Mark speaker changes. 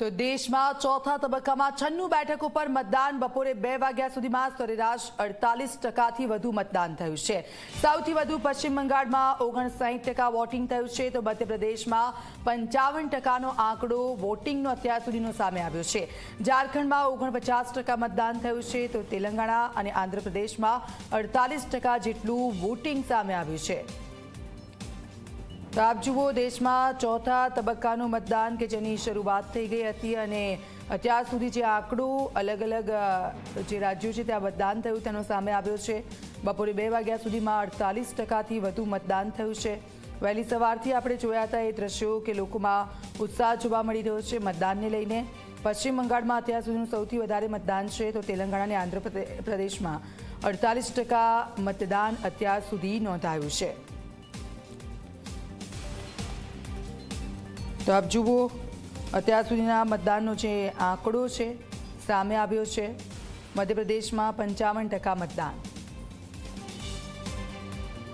Speaker 1: તો દેશમાં ચોથા તબક્કામાં છન્નું બેઠક ઉપર મતદાન બપોરે બે વાગ્યા સુધીમાં સરેરાશ અડતાલીસ ટકાથી વધુ મતદાન થયું છે. સૌથી વધુ પશ્ચિમ બંગાળમાં ઓગણસાઠ ટકા વોટિંગ થયું છે તો મધ્યપ્રદેશમાં પંચાવન ટકાનો આંકડો વોટિંગનો અત્યાર સુધીનો સામે આવ્યો છે. ઝારખંડમાં ઓગણપચાસ ટકા મતદાન થયું છે તો તેલંગાણા અને આંધ્રપ્રદેશમાં અડતાલીસ ટકા જેટલું વોટિંગ સામે આવ્યું છે. તો આપ જુઓ, દેશમાં ચોથા તબક્કાનું મતદાન કે જેની શરૂઆત થઈ ગઈ હતી અને અત્યાર સુધી જે આંકડો અલગ અલગ જે રાજ્યો છે ત્યાં મતદાન થયું તેનો સામે આવ્યો છે. બપોરે બે વાગ્યા સુધીમાં અડતાલીસ ટકાથી વધુ મતદાન થયું છે. વહેલી સવારથી આપણે જોયા હતા એ દ્રશ્યો કે લોકોમાં ઉત્સાહ જોવા મળી રહ્યો છે મતદાનને લઈને. પશ્ચિમ બંગાળમાં અત્યાર સુધીનું સૌથી વધારે મતદાન છે તો તેલંગાણા અને આંધ્રપ્રદેશમાં પ્રદેશમાં. અડતાલીસ ટકા મતદાન અત્યાર સુધી નોંધાયું છે. તો આપ જુઓ, અત્યાર સુધીના મતદાનનો જે આંકડો છે, સામે આવ્યો છે, મધ્યપ્રદેશમાં પંચાવન ટકા મતદાન.